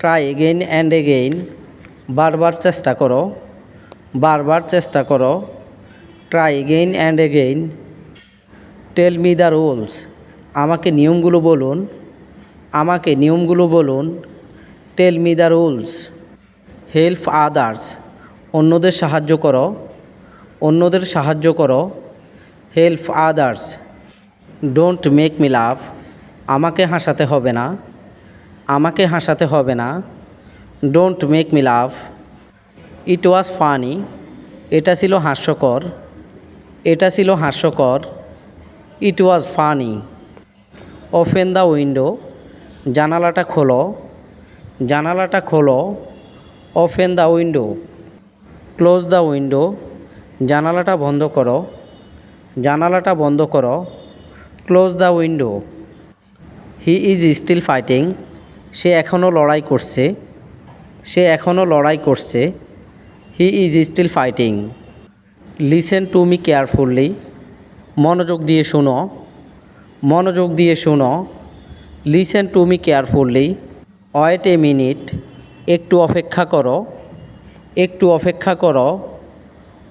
Try again and again বারবার চেষ্টা করো, বারবার চেষ্টা করো try again and again tell me the rules আমাকে নিয়মগুলো বলুন, আমাকে নিয়মগুলো বলুন tell me the rules help others অন্যদের সাহায্য করো, অন্যদের সাহায্য করো help others don't make me laugh আমাকে হাসাতে হবে না। আমাকে হাসাতে হবে না। Don't make me laugh it was funny এটা ছিল হাস্যকর। এটা ছিল হাস্যকর। It was funny open the window জানালাটা খোলো। জানালাটা খোলো। Open the window close the window জানালাটা বন্ধ করো। জানালাটা বন্ধ করো। Close the window he is still fighting সে এখনও লড়াই করছে, সে এখনও লড়াই করছে, he is still fighting. Listen to me carefully, মনোযোগ দিয়ে শুনো, মনোযোগ দিয়ে শুনো, listen to me carefully, wait a minute, একটু অপেক্ষা করো, একটু অপেক্ষা করো,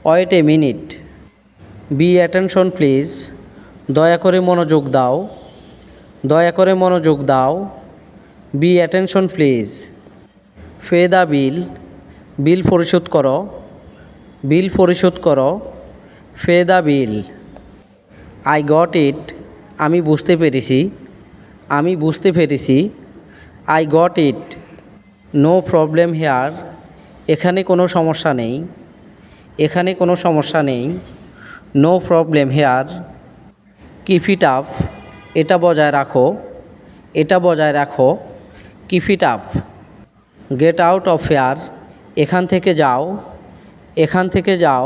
wait a minute. Be attention please, দয়া করে মনোযোগ দাও, দয়া করে মনোযোগ দাও। Be attention please pay the bill bill পরিশোধ করো। বিল পরিশোধ করো। Pay the bill I got it আমি বুঝতে পেরেছি। আমি বুঝতে পেরেছি। I got it no problem here এখানে কোনো সমস্যা নেই। এখানে কোনো সমস্যা নেই। No problem here keep it up এটা বজায় রাখো। এটা বজায় রাখো। Keep it up get out of here এখান থেকে যাও। এখান থেকে যাও।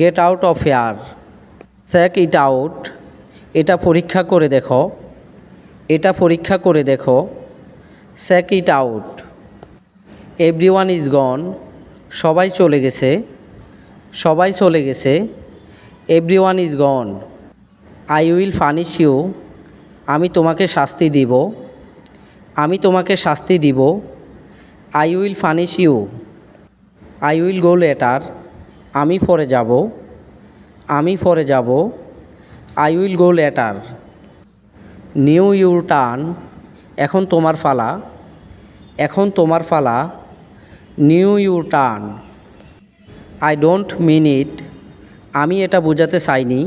Get out of here check it out এটা পরীক্ষা করে দেখো। এটা পরীক্ষা করে দেখো। Check it out everyone is gone সবাই চলে গেছে। সবাই চলে গেছে। Everyone is gone I will punish you আমি তোমাকে শাস্তি দিব। আমি তোমাকে শাস্তি দিব। I will punish you I will go later আমি পরে যাব। আমি পরে যাব। I will go later now your turn এখন তোমার ফালা। এখন তোমার ফালা। Now your turn I don't mean it আমি এটা বোঝাতে চাইনি।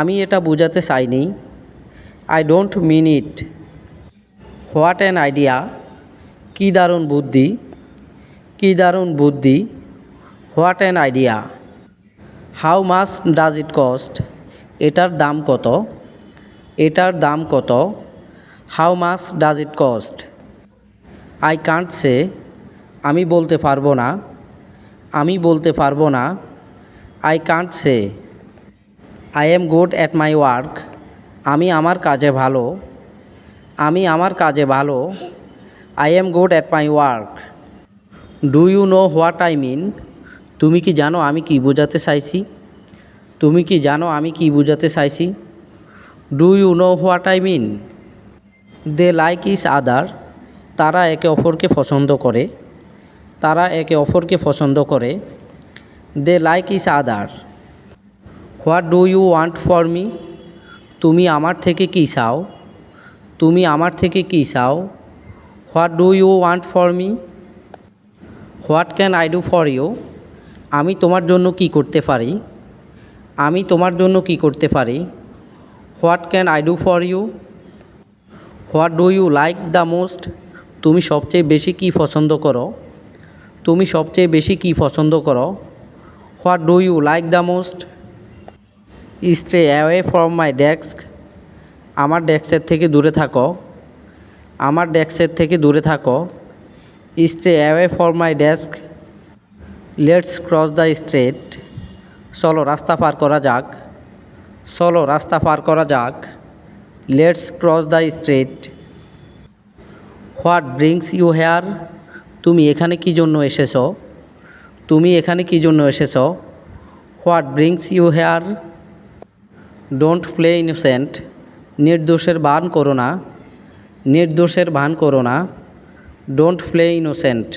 আমি এটা বোঝাতে চাইনি। I don't mean it what an idea? কী দারুণ বুদ্ধি? কী দারুণ বুদ্ধি? What an idea? How much does it cost? এটার দাম কত? এটার দাম কত? How much does it cost? I can't say, আমি বলতে পারব না। আমি বলতে পারব না। I can't say. I am good at my work. আমি আমার কাজে ভালো। আমি আমার কাজে ভালো। I am good at my work do you know what I mean তুমি কি জানো আমি কি বোঝাতে চাইছি? তুমি কি জানো আমি কি বোঝাতে চাইছি? Do you know what I mean they like each other তারা একে অপরকে পছন্দ করে। তারা একে অপরকে পছন্দ করে। They like each other what do you want for me তুমি আমার থেকে কী চাও? তুমি আমার থেকে কী চাও? What do you want for me what can I do for you আমি তোমার জন্য কি করতে পারি? আমি তোমার জন্য কি করতে পারি? What can I do for you what do you like the most তুমি সবচেয়ে বেশি কী পছন্দ করো? তুমি সবচেয়ে বেশি কী পছন্দ করো? What do you like the most stay away from my desk আমার ডেস্কের থেকে দূরে থাকো। আমার ডেস্কের থেকে দূরে থাকো। Stay away for my desk. Let's cross the street. চলো, রাস্তা পার করা যাক। চলো, রাস্তা পার করা যাক। Let's cross the street. What brings you here? তুমি এখানে কি জন্য এসেছ? তুমি এখানে কি জন্য এসেছ? What brings you here? Don't play innocent. নির্দোষের ভান করো না। নির্দোষের ভান করো না। Don't play innocent